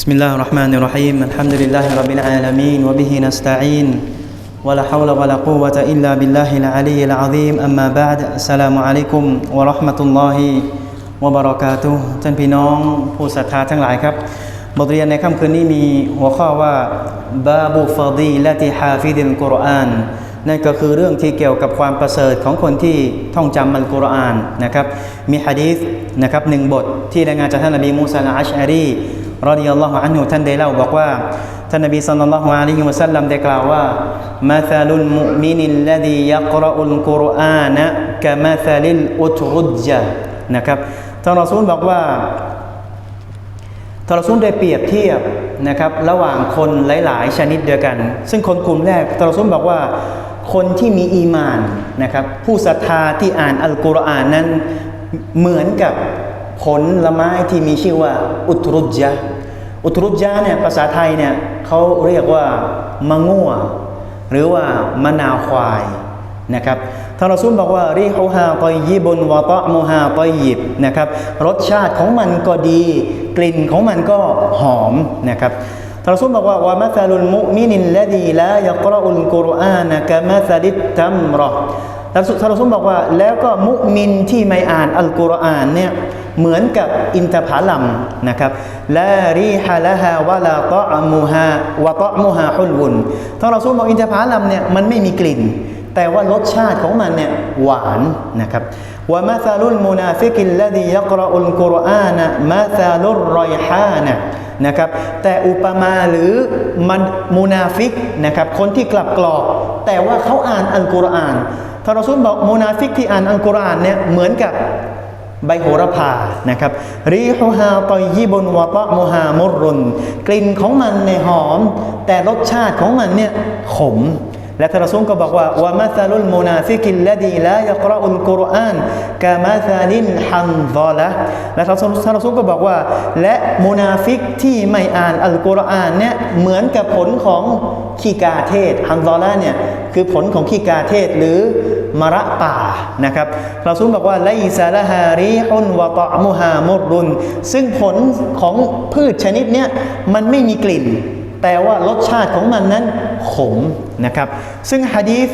بسم الله الرحمن الرحيم الحمد لله رب العالمين وبه نستعين ولا حول ولا قوة إلا بالله العلي العظيم أما بعد السلام عليكم ورحمة الله وبركاته ท่านพี่น้องผู้ศรัทธาทั้งหลายครับ บทเรียนในค่ำคืนนี้มีหัวข้อว่าบาบุฟดีละติฮาฟิดิลกุรอานนั่นก็คือเรื่องที่เกี่ยวกับความประเสริฐของคนที่ท่องจำอัลกุรอานนะครับ มีฮะดีษนะครับหนึ่งบทที่รายงานจากท่านนบีมูซาอัชอารี รอดิยัลลอฮุอันฮุท่านได้เล่าบอกว่าท่านนบีสัลลัลลอฮุอะลัยฮิวะสัลลัมได้กล่าวว่ามาซาลุลมุมินิลลดียักรอุลกุรอานะกะมาซาลิลอุตรุจญะนะครับท่านรอซูลบอกว่าทารซุนได้เปรียบเทียบนะครับระหว่างคนหลาย ๆ ชนิดเดียวกัน ซึ่งคนกลุ่มแรกทารซุนบอกว่าคนที่มีอีมานนะครับผู้ศรัทธาที่อ่านอัลกุรอานนั้นเหมือนกับ ผลละไม้ที่มีชื่อว่าอุตรุจยะอุตรุจยะเนี่ยภาษาไทยเนี่ยเขาเรียกว่ามะง่วหรือว่ามะนาวควายนะครับท่านรอซูลบอกว่ารีฮูฮาตอยยิบุนวะตะมูฮาตอยยิบนะครับรสชาติของมันก็ดี กลิ่นของมันก็หอมนะครับท่านรอซูลบอกว่าวะมะซาลุลมุมินินละดีลายะกรอุลกุรอานะกะมะซาลิตตัมรอ ท่านรอซูลบอกว่า แล้วก็มุมินที่ไม่อ่านอัลกุรอานเนี่ยเหมือนกับอินทผลัมนะครับลารีฮะละฮาวะลาตะมูฮาวะตะมูฮาฮุลวุนท่านรอซูลบอกอินทผลัมเนี่ยมันไม่มีกลิ่น แต่ว่ารสชาติของมันเนี่ยหวานนะครับว่ามาซาลุลมุนาฟิกิลลดียักรอุลกุรอานะมาซาลุรรอยฮานะนะครับแต่อุปมาหรือมันมุนาฟิกนะครับคนที่กลับกรอก แต่ว่าเขาอ่านอัลกุรอาน ท่านรอซูลบอกมุนาฟิกที่อ่านอัลกุรอานเนี่ยเหมือนกับใบโหระพานะครับรีฮูฮาตอยยิบุนวะตะมูฮามุรุน กลิ่นของมันในหอม แต่รสชาติของมันเนี่ยขม และทารอซูลก็บอกว่าวามาซาลุลมุนาฟิกินลลดีลายะกรอุลกุรอานกามาซาลินฮันซอละและทารอซูลทารอซูลก็บอกว่า และมุนาฟิกที่ไม่อ่านอัลกุรอานเนี่ยเหมือนกับผลของขี้กาเทศฮันซอละเนี่ย คือผลของขี้กาเทศหรือมะระป่านะครับเราซูลบอกว่าไลซาลาฮารีฮุนวะตะมุฮามุรุน ซึ่งผลของพืชชนิดเนี้ยมันไม่มีกลิ่น แต่ว่ารสชาติของมันนั้นขมนะครับ ซึ่งฮะดีษ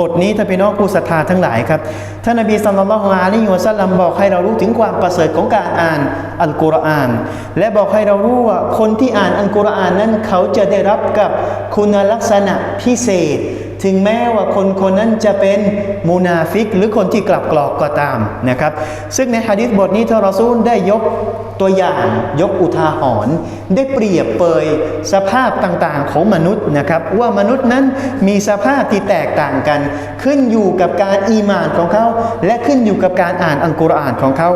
บทนี้ถ้าพี่น้องผู้ศรัทธาทั้งหลายครับท่านนบีสัลลัลลอฮุอะลัยฮิวะสัลลัมบอกให้เรารู้ถึงความประเสริฐของการอ่านอัลกุรอาน และบอกให้เรารู้ว่าคนที่อ่านอัลกุรอานนั้นเขาจะได้รับกับคุณลักษณะพิเศษ ถึงแม้ว่าคนคนนั้นจะเป็นมูนาฟิก หรือคนที่กลับกรอกก็ตามนะครับ ซึ่งในฮะดิษบทนี้ทารอซูลได้ยกตัวอย่างยกอุทาหรณ์ได้เปรียบเปยสภาพต่างๆของมนุษย์นะครับ ว่ามนุษย์นั้นมีสภาพที่แตกต่างกัน ขึ้นอยู่กับการอีมานของเขา และขึ้นอยู่กับการอ่านอัลกุรอานของเขา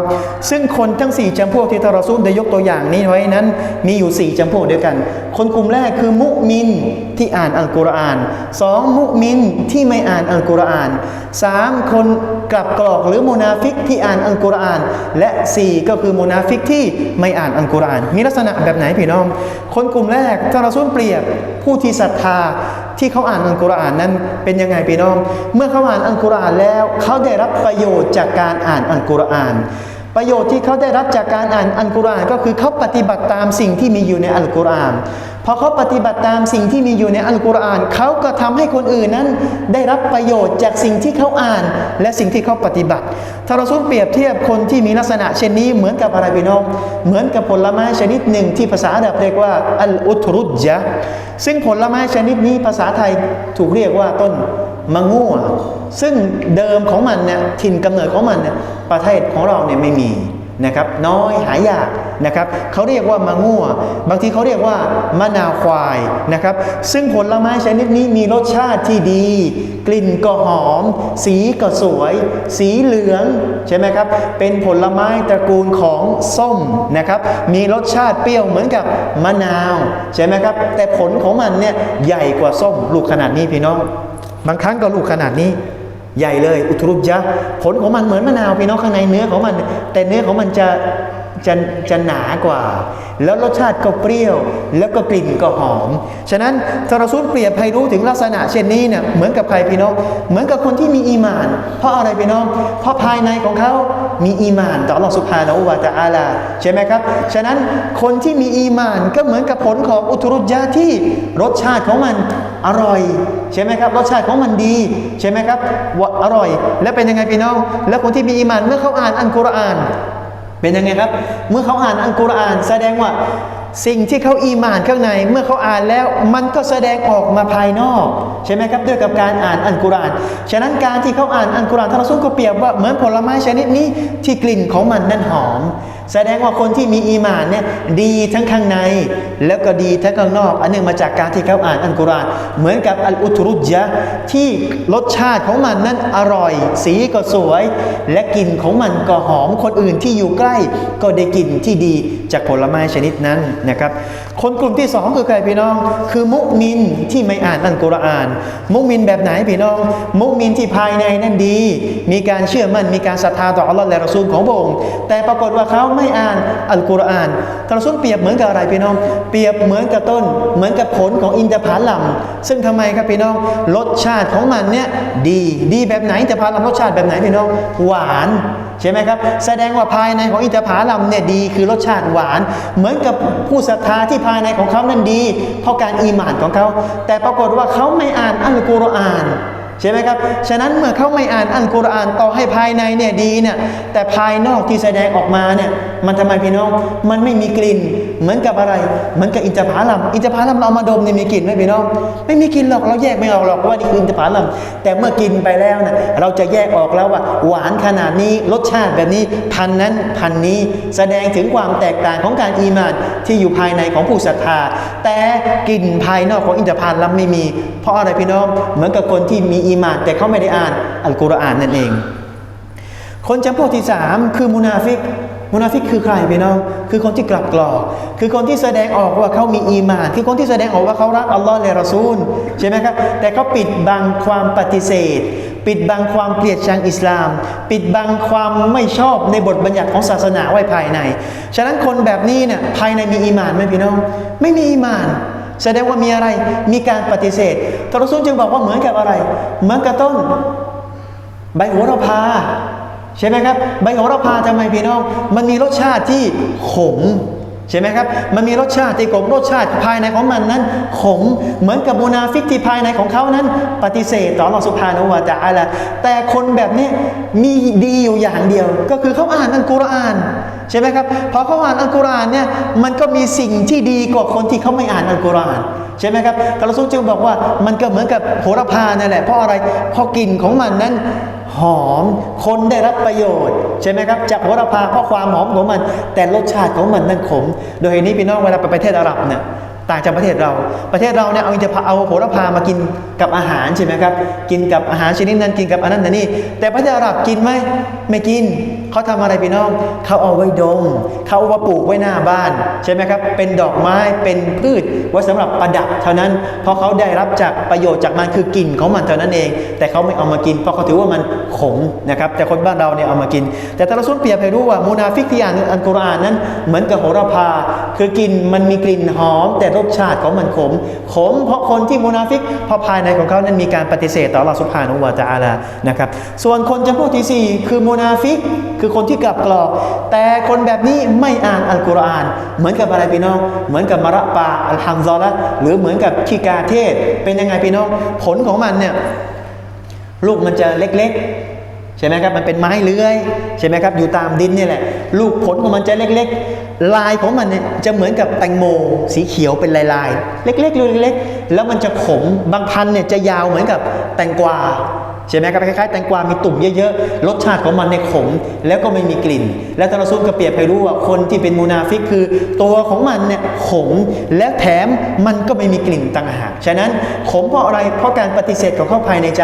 ซึ่งคนทั้ง 4จำพวกที่ทารซูลได้ยกตัวอย่างนี้ไว้นั้น มีอยู่ 4จำพวกเดียวกัน คนกลุ่มแรกคือมุมินที่อ่านอัลกุรอานสองมุมินที่ไม่อ่านอัลกุรอานสามคน กลับกรอกหรือมุนาฟิกที่อ่านอัลกุรอาน และสี่ก็คือมุนาฟิกที่ไม่อ่านอัลกุรอาน มีลักษณะแบบไหนพี่น้อง คนกลุ่มแรกทาราซุนเปรียบผู้ที่ศรัทธาที่เขาอ่านอัลกุรอานนั้นเป็นยังไงพี่น้อง เมื่อเขาอ่านอัลกุรอานแล้ว เขาได้รับประโยชน์จากการอ่านอัลกุรอาน ประโยชน์ที่เขาได้รับจากการอ่านอัลกุรอานก็คือเขาปฏิบัติตามสิ่งที่มีอยู่ในอัลกุรอานพอเขาปฏิบัติตามสิ่งที่มีอยู่ในอัลกุรอานเขาก็ทำให้คนอื่นนั้น ได้รับประโยชน์จากสิ่งที่เขาอ่าน และสิ่งที่เขาปฏิบัติทารซุลเปรียบเทียบคนที่มีลักษณะเช่นนี้เหมือนกับอะไรพี่น้องเหมือนกับผลไม้ชนิดหนึ่งที่ภาษาอาหรับเรียกว่าอัลอุตรุจยะซึ่งผลไม้ชนิดนี้ภาษาไทยถูกเรียกว่าต้น มะง่วซึ่งเดิมของมันเนี่ยถิ่นกำเนิดของมันเนี่ยประเทศของเราเนี่ยไม่มีนะครับน้อยหายากนะครับเขาเรียกว่ามะง่วบางทีเขาเรียกว่ามะนาวควายนะครับ ซึ่งผลไม้ชนิดนี้มีรสชาติที่ดี กลิ่นก็หอม สีก็สวย สีเหลืองใช่ไหมครับเป็นผลไม้ตระกูลของส้มนะครับมีรสชาติเปรี้ยวเหมือนกับมะนาวใช่ไหมครับแต่ผลของมันเนี่ยใหญ่กว่าส้มลูกขนาดนี้พี่น้อง บางครั้งก็ลูกขนาดนี้ ใหญ่เลย อุทรุปยะผลของมันเหมือนมะนาวพี่น้องข้างในเนื้อของมัน แต่เนื้อของมันจะ จะจะหนากว่า แล้วรสชาติก็เปรี้ยว แล้วก็กลิ่นก็หอม ฉะนั้นทารซูลเปรียบให้รู้ถึงลักษณะเช่นนี้เนี่ยเหมือนกับใครพี่น้อง เหมือนกับคนที่มีอีมาน เพราะอะไรพี่น้อง เพราะภายในของเขามีอีมานต่ออัลลอฮฺสุบฮานะฮูวาตะอาลาใช่ไหมครับ ฉะนั้นคนที่มีอีมานก็เหมือนกับผลของอุทุรุจยะที่รสชาติของมันอร่อยใช่ไหมครับรสชาติของมันดีใช่ไหมครับว่าอร่อย แล้วเป็นยังไงพี่น้อง แล้วคนที่มีอีมานเมื่อเขาอ่านอัลกุรอาน เป็นยังไงครับ เมื่อเขาอ่านอัลกุรอาน แสดงว่าสิ่งที่เขาอีหมานข้างใน เมื่อเขาอ่านแล้วมันก็แสดงออกมาภายนอก ใช่ไหมครับด้วยกับการอ่านอัลกุรอานฉะนั้นการที่เขาอ่านอัลกุรอานท่านรอซูลก็เปรียบว่าเหมือนผลไม้ชนิดนี้ที่กลิ่นของมันนั้นหอม แสดงว่าคนที่มีอีมานเนี่ยดีทั้งข้างใน แล้วก็ดีทั้งข้างนอก อันนื่งมาจากการที่เขาอ่านอัลกุรอานเหมือนกับอัลอุตรุจยะที่รสชาติของมันนั้นอร่อย สีก็สวย และกลิ่นของมันก็หอมคนอื่นที่อยู่ใกล้ ก็ได้กลิ่นที่ดีจากผลไม้ชนิดนั้นนะครับ คนกลุ่มที่สองคือใครพี่น้อง คือมุมินที่ไม่อ่านอัลกุรอาน มุมินแบบไหนพี่น้อง มุมินที่ภายในนั้นดี มีการเชื่อมั่นมีการศรัทธาต่ออัลลอฮ์และรอซูลของพระองค์แต่ปรากฏว่าเขาไม่อ่านอัลกุรอานท่านรอซูลเปรียบเหมือนกับอะไรพี่น้อง เปรียบเหมือนกับต้น เหมือนกับผลของอินทผลัมซึ่งทำไมครับพี่น้องรสชาติของมันเนี่ยดีดีแบบไหนอินทผลัมรสชาติแบบไหนพี่น้องหวานใช่ไหมครับ แสดงว่าภายในของอินทผลัมเนี่ยดีคือรสชาติหวาน เหมือนกับผู้ศรัทธาที่ภายในของเขานั้นดี เพราะการอีหมานของเขา แต่ปรากฏว่าเขาไม่อ่านอัลกุรอาน ใช่ไหมครับ ฉะนั้นเมื่อเขาไม่อ่านอัลกุรอานต่อให้ภายในเนี่ยดีเนี่ยแต่ภายนอกที่แสดงออกมาเนี่ยมันทำไมพี่น้องมันไม่มีกลิ่น เหมือนกับอะไร เหมือนกับอินทผลัมอินทผลัมเราเอามาดมเนี่ยมีกลิ่นไหมพี่น้อง ไม่มีกลิ่นหรอกเราแยกไม่ออกหรอกว่านี่คืออินทผลัมแต่เมื่อกินไปแล้วเนี่ยเราจะแยกออกแล้วว่า หวานขนาดนี้รสชาติแบบนี้พันนั้นพันนี้แสดงถึงความแตกต่างของการอีมานที่อยู่ภายในของผู้ศรัทธา แต่กลิ่นภายนอกของอินทผลัมไม่มี เพราะอะไรพี่น้องเหมือนกับคนที่มีอีมาน แต่เขาไม่ได้อ่านอัลกุรอานนั่นเอง คนจำพวกที่สามคือมุนาฟิกมุนาฟิกคือใครพี่น้อง คือคนที่กลับกรอก คือคนที่แสดงออกว่าเขามีอีมาน คือคนที่แสดงออกว่าเขารักอัลลอฮ์และรอซูลใช่ไหมครับ แต่เขาปิดบังความปฏิเสธ ปิดบังความเกลียดชังอิสลาม ปิดบังความไม่ชอบในบทบัญญัติของศาสนาไว้ภายใน ฉะนั้นคนแบบนี้เนี่ยภายในมีอีมานไหมพี่น้อง ไม่มีอีมาน แสดงว่ามีอะไร มีการปฏิเสธทรซูลจึงบอกว่าเหมือนกับอะไร เหมือนกับต้นใบโหระพาใช่ไหมครับ ใบโหระพาทำไมพี่น้อง มันมีรสชาติที่ขม ใช่ไหมครับ มันมีรสชาติที่ขมรสชาติภายในของมันนั้น ขมเหมือนกับมูนาฟิกที่ภายในของเขานั้น ปฏิเสธต่ออัลลอสุบฮานะฮูวะตะอาลาแต่คนแบบนี้มีดีอยู่อย่างเดียว ก็คือเขาอ่านอัลกุรอานใช่ไหมครับพอเขาอ่านอัลกุรอานเนี่ยมันก็มีสิ่งที่ดีกว่าคนที่เขาไม่อ่านอัลกุรอานใช่ไหมครับกระสุนจึงบอกว่ามันก็เหมือนกับโหระพานั่นแหละเพราะอะไรเพราะกลิ่นของมันนั้น หอม คนได้รับประโยชน์ ใช่ไหมครับจากโหระพาเพราะความหอมของมัน แต่รสชาติของมันนั้นขม โดยเหตุนี้พี่น้องเวลาไปประเทศอาหรับเนี่ยต่างจากประเทศเรา ประเทศเราเนี่ยเอาจะเอาโหระพามากินกับอาหารใช่ไหมครับ กินกับอาหารชนิดนั้นกินกับอันนั้นอันนี้ แต่ประเทศอาหรับกินไหมไม่กิน เขาทำอะไรพี่น้อง เขาเอาไว้ดม เขาเอามาปลูกไว้หน้าบ้านใช่ไหมครับ เป็นดอกไม้ เป็นพืชไว้สำหรับประดับเท่านั้น เพราะเขาได้รับจากประโยชน์จากมันคือกลิ่นของมันเท่านั้นเอง แต่เขาไม่เอามากิน เพราะเขาถือว่ามันขมนะครับแต่คนบ้านเราเนี่ยเอามากิน แต่ตะรสุนเปรียบให้รู้ว่ามูนาฟิกที่อ่านอัลกุรอานนั้น เหมือนกับโหระพา คือกลิ่นมันมีกลิ่นหอม แต่รสชาติของมันขม ขม เพราะคนที่มูนาฟิกพราะภายในของเขานั้นมีการปฏิเสธต่อลลอฮฺสุบฮานุวะตะอาลานะครับส่วนคนจำพวกที่สี่คือมูนาฟิกคือคนที่กลับกรอก แต่คนแบบนี้ไม่อ่านอัลกุรอาน เหมือนกับอะไรพี่น้อง เหมือนกับมะระปาอัลฮัมซอละหรือเหมือนกับขี้กาเทศ เป็นยังไงพี่น้อง ผลของมันเนี่ยลูกมันจะเล็กๆ ใช่ไหมครับ มันเป็นไม้เลื้อยใช่ไหมครับ อยู่ตามดินนี่แหละ ลูกผลของมันจะเล็ก ๆ ลายของมันเนี่ยจะเหมือนกับแตงโม สีเขียวเป็นลายๆ เล็กๆเล็กๆแล้วมันจะขม บางพันเนี่ยจะยาวเหมือนกับแตงกวา ใช่ไหมครับคล้ายๆแตงกวา มีตุ่มเยอะๆ รสชาติของมันในขม แล้วก็ไม่มีกลิ่น และทาราซุลก็เปรียบให้รู้ว่าคนที่เป็นมูนาฟิกคือ ตัวของมันเนี่ยขม และแถมมันก็ไม่มีกลิ่นต่างหาก ฉะนั้นขมเพราะอะไร เพราะการปฏิเสธของเขาภายในใจ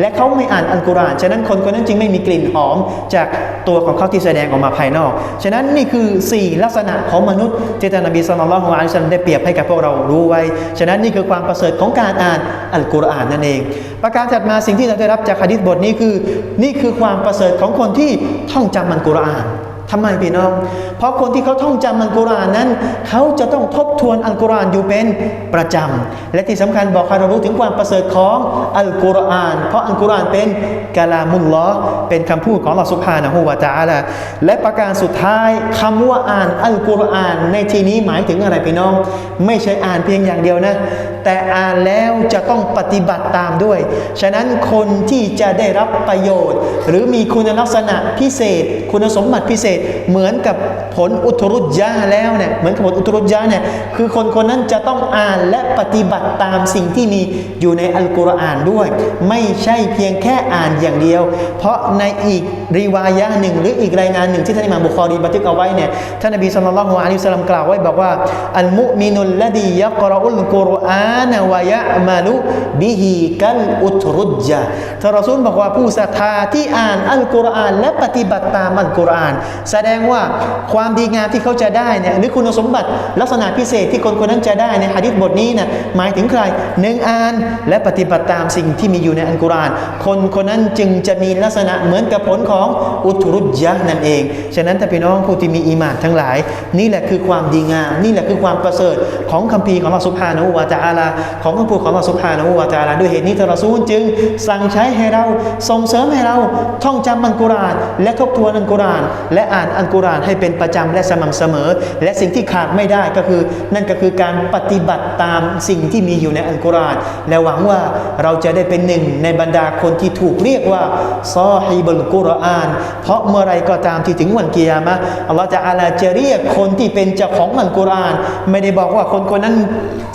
และเขาไม่อ่านอัลกุรอาน ฉะนั้นคนคนนั้นจึงไม่มีกลิ่นหอมจากตัวของเขาที่แสดงออกมาภายนอก ฉะนั้นนี่คือ 4 ลักษณะของมนุษย์ที่ท่านนบีสุลต่านละฮ์อะลัยฮิวะซัลลัมได้เปรียบให้กับพวกเรารู้ไว้ ฉะนั้นนี่คือความประเสริฐของการอ่านอัลกุรอานนั่นเอง ประการถัดมาสิ่งที่เราได้รับจากฮะดิษบทนี้คือ นี่คือความประเสริฐของคนที่ท่องจำมันกุรอาน ทำไมพี่น้อง เพราะคนที่เขาท่องจำอัลกุรอานนั้น เขาจะต้องทบทวนอัลกุรอานอยู่เป็นประจำและที่สำคัญบอกให้เรารู้ถึงความประเสริฐของอัลกุรอาน เพราะอัลกุรอานเป็นกะลามุลลอเป็นคำพูดของอัลลอฮ์ซุบฮานะฮูวะตาลาและประการสุดท้ายคำว่าอ่านอัลกุรอาน ในที่นี้หมายถึงอะไรพี่น้อง ไม่ใช่อ่านเพียงอย่างเดียวนะ แต่อ่านแล้วจะต้องปฏิบัติตามด้วย ฉะนั้นคนที่จะได้รับประโยชน์ หรือมีคุณลักษณะพิเศษ คุณสมบัติพิเศษเหมือนกับผลอุทรุจยะแล้วเนี่ยเหมือนกับผลอุทรุจยะเนี่ยคือคนคนนั้นจะต้องอ่านและปฏิบัติตามสิ่งที่มีอยู่ในอัลกุรอานด้วย ไม่ใช่เพียงแค่อ่านอย่างเดียว เพราะในอีกรีวายะหนึ่ง หรืออีกรายงานหนึ่งที่ท่านอิหม่ามบุคอรีบันทึกเอาไว้เนี่ยท่านนบีศ็อลลัลลอฮุอะลัยฮิวะซัลลัมกล่าวไว้บอกว่าอัลมุมินุลลดียักรอุลกุรอานวะยะมาลุบิฮิกัลอุทรุจยะห์ท่ารอซูลบอกว่าผู้ศรัทธาที่อ่านอัลกุรอาน และปฏิบัติตามอัลกุรอานแสดงว่าความดีงามที่เขาจะได้เนี่ยหรือคุณสมบัติลักษณะพิเศษที่คนคนนั้นจะได้ในหะดีษบทนี้นะหมายถึงใครหนึ่งอ่านและปฏิบัติตามสิ่งที่มีอยู่ในอัลกุรอานคนคนนั้นจึงจะมีลักษณะเหมือนกับผลของอุทรุจยะห์นั่นเอง ฉะนั้นถ้าพี่น้องผู้ที่มีอีมานทั้งหลาย นี่แหละคือความดีงาม นี่แหละคือความประเสริฐของคัมภีร์ของอัลลอฮฺซุบฮานะฮูวะตาลาของคำพูดของอัลลอฮฺซุบฮานะฮูวะตาลาด้วยเหตุนี้ทารอซูลจึงสั่งใช้ให้เราส่งเสริมให้เราท่องจำอัลกุรอานและทบทวนอัลกุรอานและอ่านอัลกุรอานให้เป็นประจำและสม่ำเสมอ และสิ่งที่ขาดไม่ได้ก็คือ นั่นก็คือการปฏิบัติตามสิ่งที่มีอยู่ในอัลกุรอานและหวังว่าเราจะได้เป็นหนึ่งในบรรดาคนที่ถูกเรียกว่าซอฮีบุลกุรอาน เพราะเมื่อไรก็ตามที่ถึงวันเกียรมะอัลลอฮฺจะอาลาจะเรียกคนที่เป็นเจ้าของอัลกุรอาน ไม่ได้บอกว่าคนคนนั้น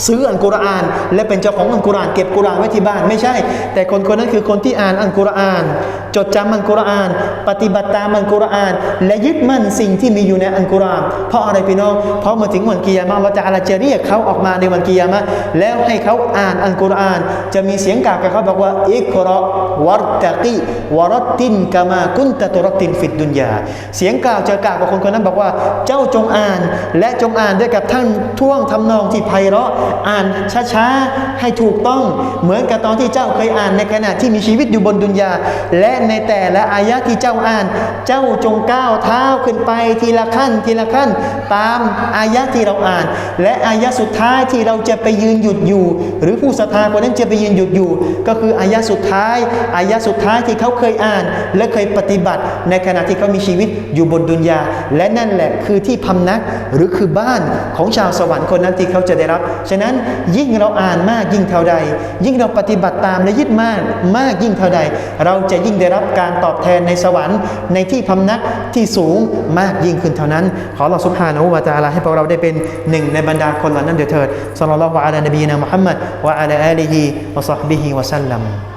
ซื้ออัลกุรอาน และเป็นเจ้าของอัลกุรอานเก็บกุรอานไว้ที่บ้านไม่ใช่ แต่คนคนนั้นคือคนที่อ่านอัลกุรอาน จดจำอัลกุรอาน ปฏิบัติตามอัลกุรอาน และยึดมั่นสิ่งที่มีอยู่ในอัลกุรอานเพราะอะไรพี่น้อง เพราะมื่อถึงวันกิยามะเราจะอาลาจะเรียกเขาออกมาในวันกิยามะแล้วให้เขาอ่านอัลกุรอาน จะมีเสียงกล่าวกับเขาบอกว่าอิกรอวัรตะกีวรตินกามากุนตะตุรตตินฟิดดุนยา เสียงกล่าวจะกล่าวกับคนคนนั้นบอกว่า เจ้าจงอ่าน และจงอ่านด้วยกับท่านท่วงทำนองที่ไพเราะอ่านช้าๆให้ถูกต้องเหมือนกับตอนที่เจ้าเคยอ่านในขณะที่มีชีวิตอยู่บนดุนยา และในแต่ละอายะที่เจ้าอ่าน เจ้าจงก้าวเท้าขึ้นไปทีละขั้น ทีละขั้น ตามอายะที่เราอ่าน และอายะสุดท้ายที่เราจะไปยืนหยุดอยู่ หรือผู้ศรัทธาคนนั้นจะไปยืนหยุดอยู่ ก็คืออายะสุดท้ายอายะสุดท้ายที่เขาเคยอ่าน และเคยปฏิบัติ ในขณะที่เขามีชีวิตอยู่บนดุนยา และนั่นแหละคือที่พำนักหรือคือบ้านของชาวสวรรค์คนนั้นที่เขาจะได้รับ ฉะนั้นยิ่งเราอ่านมากยิ่งเท่าใด ยิ่งเราปฏิบัติตามและยึดมากมากยิ่งเท่าใด เราจะยิ่งได้รับการตอบแทนในสวรรค์ในที่พำนักที่สูงมากยิ่งขึ้นเท่านั้น ขอเราสุภานุวาตาลาให้พวกเราได้เป็นหนึ่งในบรรดาคนเหล่านั้นเดือดเถิดสัลลัลลอฮุอะลัยนบีนะมุฮัมมัดวะอะลาอาลีฮิวะซอฮบิฮิวะซัลลัม